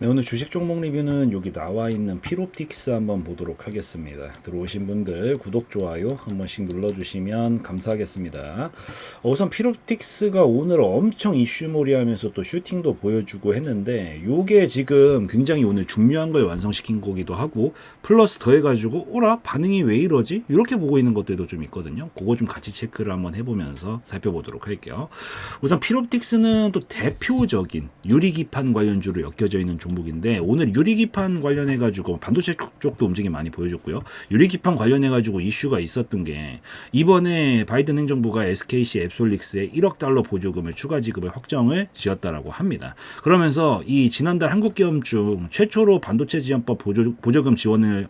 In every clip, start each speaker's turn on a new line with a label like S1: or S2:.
S1: 네, 오늘 주식 종목 리뷰는 여기 나와 있는 피롭틱스 한번 보도록 하겠습니다. 들어오신 분들 구독, 좋아요 한 번씩 눌러주시면 감사하겠습니다. 어, 우선 피롭틱스가 오늘 엄청 이슈몰이 하면서 또 슈팅도 보여주고 했는데 요게 지금 굉장히 오늘 중요한 걸 완성시킨 거기도 하고 플러스 더해가지고 오라 반응이 왜 이러지? 이렇게 보고 있는 것들도 좀 있거든요. 그거 좀 같이 체크를 한번 해보면서 살펴보도록 할게요. 우선 피롭틱스는 또 대표적인 유리기판 관련주로 엮여져 있는 종 목인데 오늘 유리기판 관련해 가지고 반도체 쪽도 움직임 많이 보여줬고요. 유리기판 관련해 가지고 이슈가 있었던 게 이번에 바이든 행정부가 SKC 앱솔릭스에 1억 달러 보조금을 추가 지급을 확정을 지었다라고 합니다. 그러면서 이 지난달 한국기업 중 최초로 반도체 지원법 보조, 보조금 지원을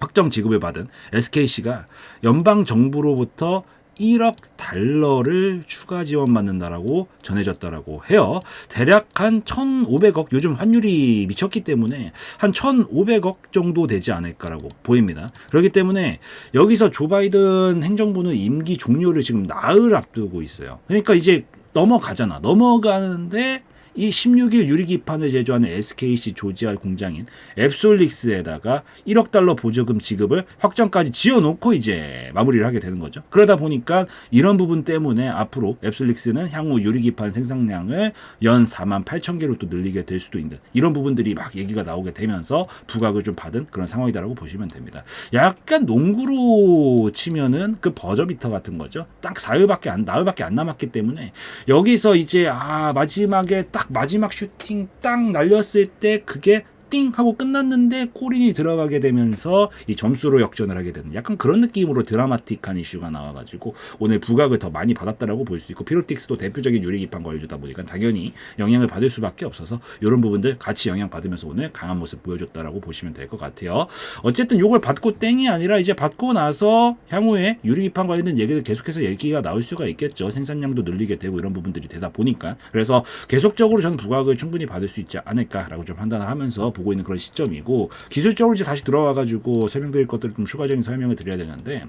S1: 확정 지급을 받은 SKC가 연방 정부로부터 1억 달러를 추가 지원받는다라고 전해졌다라고 해요. 대략 한 1,500억 요즘 환율이 미쳤기 때문에 한 1,500억 정도 되지 않을까라고 보입니다. 그렇기 때문에 여기서 조 바이든 행정부는 임기 종료를 지금 나흘 앞두고 있어요. 그러니까 이제 넘어가잖아. 넘어가는데 이 16일 유리기판을 제조하는 SKC 조지아 공장인 앱솔릭스에다가 1억 달러 보조금 지급을 확정까지 지어놓고 이제 마무리를 하게 되는 거죠. 그러다 보니까 이런 부분 때문에 앞으로 앱솔릭스는 향후 유리기판 생산량을 연 4만 8천 개로 또 늘리게 될 수도 있는 이런 부분들이 막 얘기가 나오게 되면서 부각을 좀 받은 그런 상황이다라고 보시면 됩니다. 약간 농구로 치면은 그 버저비터 같은 거죠. 딱 4일밖에 안 나흘밖에 안 남았기 때문에 여기서 이제 아 마지막에 딱 마지막 슈팅 딱 날렸을 때 그게 띵 하고 끝났는데 코린이 들어가게 되면서 이 점수로 역전을 하게 되는 약간 그런 느낌으로 드라마틱한 이슈가 나와가지고 오늘 부각을 더 많이 받았다라고 볼 수 있고 피로틱스도 대표적인 유리기판 걸주다 보니까 당연히 영향을 받을 수밖에 없어서 이런 부분들 같이 영향 받으면서 오늘 강한 모습 보여줬다라고 보시면 될 것 같아요. 어쨌든 요걸 받고 땡이 아니라 이제 받고 나서 향후에 유리기판 관련된 얘기들 계속해서 얘기가 나올 수가 있겠죠. 생산량도 늘리게 되고 이런 부분들이 되다 보니까 그래서 계속적으로 저는 부각을 충분히 받을 수 있지 않을까라고 좀 판단을 하면서 보고 있는 그런 시점이고 기술적으로 이제 다시 들어와 가지고 설명드릴 것들을 좀 추가적인 설명을 드려야 되는데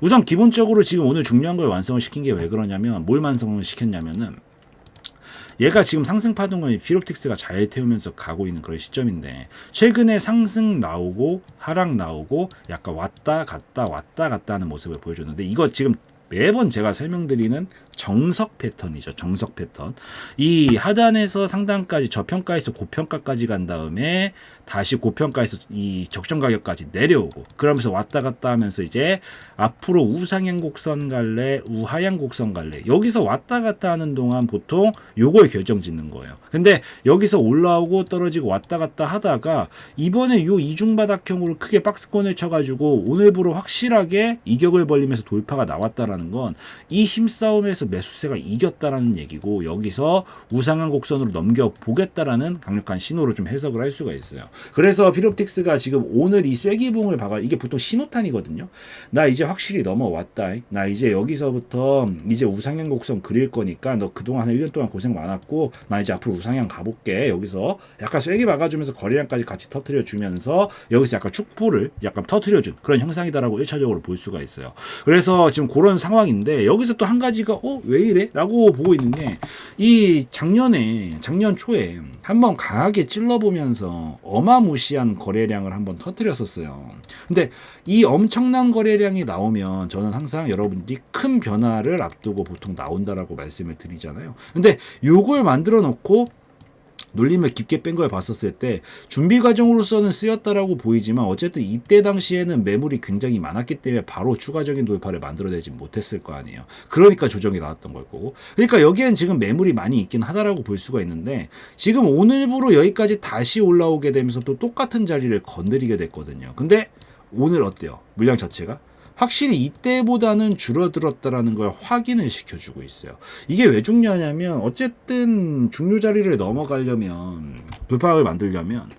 S1: 우선 기본적으로 지금 오늘 중요한 걸 완성을 시킨 게 왜 그러냐면 뭘 완성을 시켰냐면은 얘가 지금 상승 파동을 피롭틱스가 잘 태우면서 가고 있는 그런 시점인데 최근에 상승 나오고 하락 나오고 약간 왔다 갔다 왔다 갔다 하는 모습을 보여줬는데 이거 지금 매번 제가 설명드리는 정석 패턴이죠. 정석 패턴. 이 하단에서 상단까지 저평가에서 고평가까지 간 다음에 다시 고평가에서 이 적정 가격까지 내려오고 그러면서 왔다 갔다 하면서 이제 앞으로 우상향 곡선 갈래, 우하향 곡선 갈래. 여기서 왔다 갔다 하는 동안 보통 요걸 결정 짓는 거예요. 근데 여기서 올라오고 떨어지고 왔다 갔다 하다가 이번에 요 이중 바닥형으로 크게 박스권을 쳐 가지고 오늘부로 확실하게 이격을 벌리면서 돌파가 나왔다라는 건 이 힘싸움에서 매수세가 이겼다라는 얘기고 여기서 우상향 곡선으로 넘겨 보겠다라는 강력한 신호로 좀 해석을 할 수가 있어요. 그래서 피롭틱스가 지금 오늘 이 쐐기봉을 박아 이게 보통 신호탄이거든요. 나 이제 확실히 넘어왔다. 나 이제 여기서부터 이제 우상향 곡선 그릴 거니까 너 그동안 한 1년 동안 고생 많았고 나 이제 앞으로 우상향 가볼게. 여기서 약간 쐐기 박아주면서 거래량까지 같이 터트려 주면서 여기서 약간 축포를 약간 터트려 준 그런 형상이다라고 1차적으로 볼 수가 있어요. 그래서 지금 그런 상황인데 여기서 또 한 가지가 어왜 이래? 라고 보고 있는 게이 작년에 작년 초에 한번 강하게 찔러보면서 어마무시한 거래량을 한번 터뜨렸었어요. 근데 이 엄청난 거래량이 나오면 저는 항상 여러분들이 큰 변화를 앞두고 보통 나온다라고 말씀을 드리잖아요. 근데 요걸 만들어 놓고 눌림을 깊게 뺀 걸 봤었을 때 준비 과정으로서는 쓰였다라고 보이지만 어쨌든 이때 당시에는 매물이 굉장히 많았기 때문에 바로 추가적인 돌파를 만들어내지 못했을 거 아니에요. 그러니까 조정이 나왔던 걸 거고. 그러니까 여기엔 지금 매물이 많이 있긴 하다라고 볼 수가 있는데 지금 오늘부로 여기까지 다시 올라오게 되면서 또 똑같은 자리를 건드리게 됐거든요. 근데 오늘 어때요? 물량 자체가? 확실히 이때보다는 줄어들었다라는 걸 확인을 시켜주고 있어요. 이게 왜 중요하냐면 어쨌든 중요 자리를 넘어가려면 돌파를 만들려면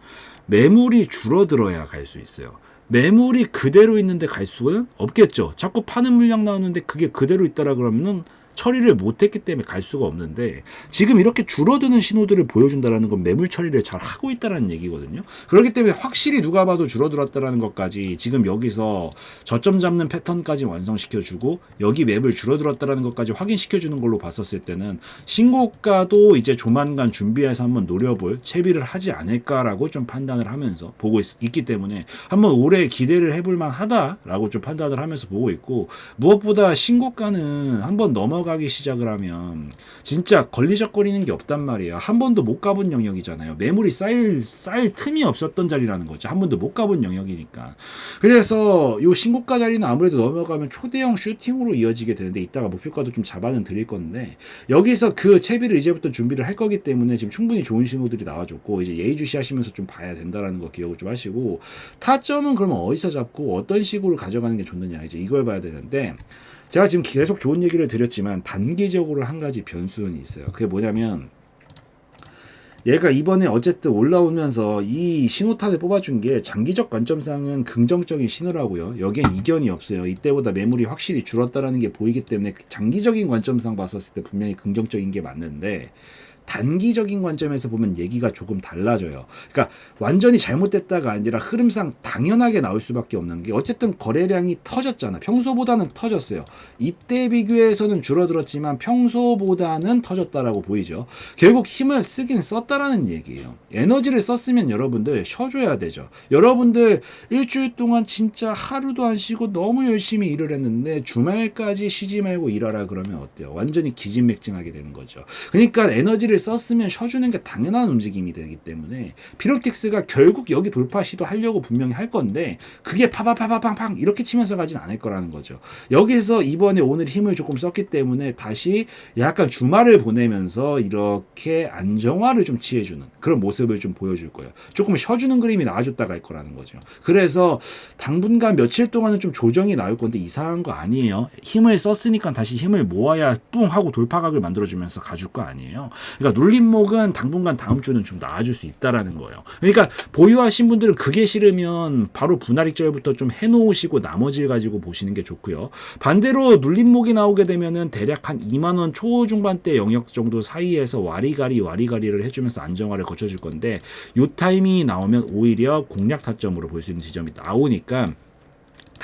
S1: 매물이 줄어들어야 갈 수 있어요. 매물이 그대로 있는데 갈 수는 없겠죠. 자꾸 파는 물량 나오는데 그게 그대로 있다라 그러면은 처리를 못했기 때문에 갈 수가 없는데 지금 이렇게 줄어드는 신호들을 보여준다라는 건 매물 처리를 잘 하고 있다라는 얘기거든요. 그렇기 때문에 확실히 누가 봐도 줄어들었다라는 것까지 지금 여기서 저점 잡는 패턴까지 완성시켜주고 여기 맵을 줄어들었다라는 것까지 확인시켜주는 걸로 봤었을 때는 신고가도 이제 조만간 준비해서 한번 노려볼 채비를 하지 않을까라고 좀 판단을 하면서 보고 있, 기 때문에 한번 올해 기대를 해볼 만하다라고 좀 판단을 하면서 보고 있고 무엇보다 신고가는 한번 넘어 가기 시작을 하면 진짜 걸리적거리는 게 없단 말이에요. 한 번도 못 가본 영역이잖아요. 매물이 쌓일 쌓일 틈이 없었던 자리라는 거죠. 한 번도 못 가본 영역이니까. 그래서 요 신고가 자리는 아무래도 넘어가면 초대형 슈팅으로 이어지게 되는데 이따가 목표가도 좀 잡아는 드릴 건데 여기서 그 채비를 이제부터 준비를 할 거기 때문에 지금 충분히 좋은 신호들이 나와줬고 이제 예의주시 하시면서 좀 봐야 된다라는 거 기억을 좀 하시고 타점은 그러면 어디서 잡고 어떤 식으로 가져가는 게 좋느냐 이제 이걸 봐야 되는데 제가 지금 계속 좋은 얘기를 드렸지만 단기적으로 한 가지 변수는 있어요. 그게 뭐냐면 얘가 이번에 어쨌든 올라오면서 이 신호탄을 뽑아준 게 장기적 관점상은 긍정적인 신호라고요. 여기엔 이견이 없어요. 이때보다 매물이 확실히 줄었다라는 게 보이기 때문에 장기적인 관점상 봤었을 때 분명히 긍정적인 게 맞는데 단기적인 관점에서 보면 얘기가 조금 달라져요. 그러니까 완전히 잘못됐다가 아니라 흐름상 당연하게 나올 수밖에 없는 게 어쨌든 거래량이 터졌잖아. 평소보다는 터졌어요. 이때 비교해서는 줄어들었지만 평소보다는 터졌다라고 보이죠. 결국 힘을 쓰긴 썼다라는 얘기예요. 에너지를 썼으면 여러분들 쉬어줘야 되죠. 여러분들 일주일 동안 진짜 하루도 안 쉬고 너무 열심히 일을 했는데 주말까지 쉬지 말고 일하라 그러면 어때요? 완전히 기진맥진하게 되는 거죠. 그러니까 에너지를 썼으면 쉬어주는 게 당연한 움직임이 되기 때문에 피로틱스가 결국 여기 돌파 시도 하려고 분명히 할 건데 그게 파파파파팡팡 이렇게 치면서 가진 않을 거라는 거죠. 여기서 이번에 오늘 힘을 조금 썼기 때문에 다시 약간 주말을 보내면서 이렇게 안정화를 좀 취해주는 그런 모습을 좀 보여줄 거예요. 조금 쉬어주는 그림이 나와줬다가 할 거라는 거죠. 그래서 당분간 며칠 동안은 좀 조정이 나올 건데 이상한 거 아니에요. 힘을 썼으니까 다시 힘을 모아야 뿡 하고 돌파각을 만들어주면서 가줄 거 아니에요. 그러니까 눌림목은 당분간 다음 주는 좀 나아질 수 있다라는 거예요. 그러니까 보유하신 분들은 그게 싫으면 바로 분할익절부터 좀 해놓으시고 나머지를 가지고 보시는 게 좋고요. 반대로 눌림목이 나오게 되면은 대략 한 2만 원 초중반대 영역 정도 사이에서 와리가리 와리가리를 해주면서 안정화를 거쳐줄 건데 요 타이밍이 나오면 오히려 공략 타점으로 볼 수 있는 지점이 나오니까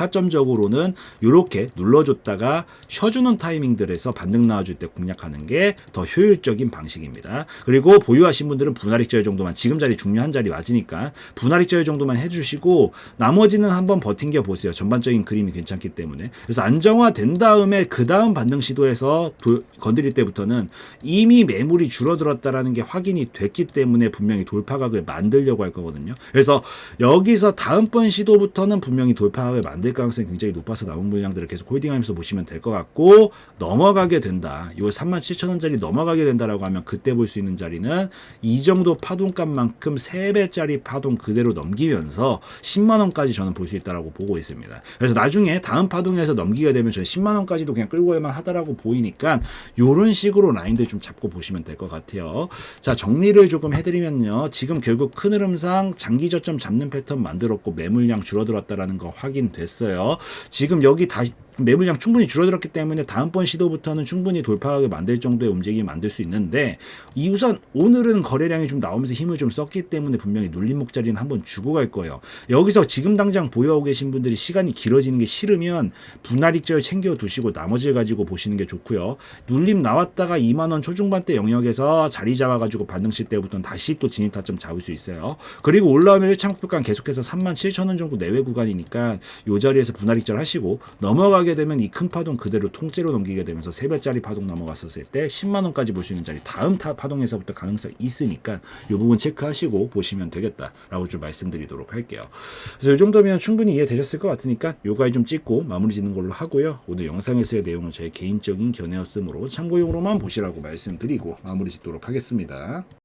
S1: 타점적으로는 이렇게 눌러줬다가 쉬어주는 타이밍들에서 반등 나와줄 때 공략하는 게 더 효율적인 방식입니다. 그리고 보유하신 분들은 분할익절 정도만 지금 자리 중요한 자리 맞으니까 분할익절 정도만 해주시고 나머지는 한번 버틴겨 보세요. 전반적인 그림이 괜찮기 때문에 그래서 안정화 된 다음에 그 다음 반등 시도에서 도, 건드릴 때부터는 이미 매물이 줄어들었다라는 게 확인이 됐기 때문에 분명히 돌파각을 만들려고 할 거거든요. 그래서 여기서 다음번 시도부터는 분명히 돌파각을 만들 가능성이 굉장히 높아서 남은 물량들을 계속 홀딩하면서 보시면 될 것 같고 넘어가게 된다. 요 37,000원짜리 넘어가게 된다라고 하면 그때 볼 수 있는 자리는 이 정도 파동값만큼 3배짜리 파동 그대로 넘기면서 10만 원까지 저는 볼 수 있다라고 보고 있습니다. 그래서 나중에 다음 파동에서 넘기게 되면 저는 10만 원까지도 그냥 끌고 갈만 하다라고 보이니까 요런 식으로 라인들 좀 잡고 보시면 될 것 같아요. 자, 정리를 조금 해 드리면요. 지금 결국 큰 흐름상 장기 저점 잡는 패턴 만들었고 매물량 줄어들었다라는 거 확인됐어요. 지금 여기 다시 매물량 충분히 줄어들었기 때문에 다음번 시도부터는 충분히 돌파하게 만들 정도의 움직임이 만들 수 있는데 이 우선 오늘은 거래량이 좀 나오면서 힘을 좀 썼기 때문에 분명히 눌림목 자리는 한번 주고 갈 거예요. 여기서 지금 당장 보유하고 계신 분들이 시간이 길어지는 게 싫으면 분할익절 챙겨 두시고 나머지를 가지고 보시는 게 좋고요. 눌림 나왔다가 2만 원 초중반대 영역에서 자리 잡아가지고 반등 칠 때부터는 다시 또 진입 타점 잡을 수 있어요. 그리고 올라오면 1차 목표가 계속해서 3만 7천 원 정도 내외 구간이니까 이 자리에서 분할익절 하시고 넘어가게 되면 이 큰 파동 그대로 통째로 넘기게 되면서 세 배짜리 파동 넘어갔었을 때 10만 원까지 볼 수 있는 자리 다음 타 파동에서부터 가능성이 있으니까 이 부분 체크하시고 보시면 되겠다라고 좀 말씀드리도록 할게요. 그래서 이 정도면 충분히 이해되셨을 것 같으니까 요가에 좀 찍고 마무리 짓는 걸로 하고요. 오늘 영상에서의 내용은 제 개인적인 견해였으므로 참고용으로만 보시라고 말씀드리고 마무리 짓도록 하겠습니다.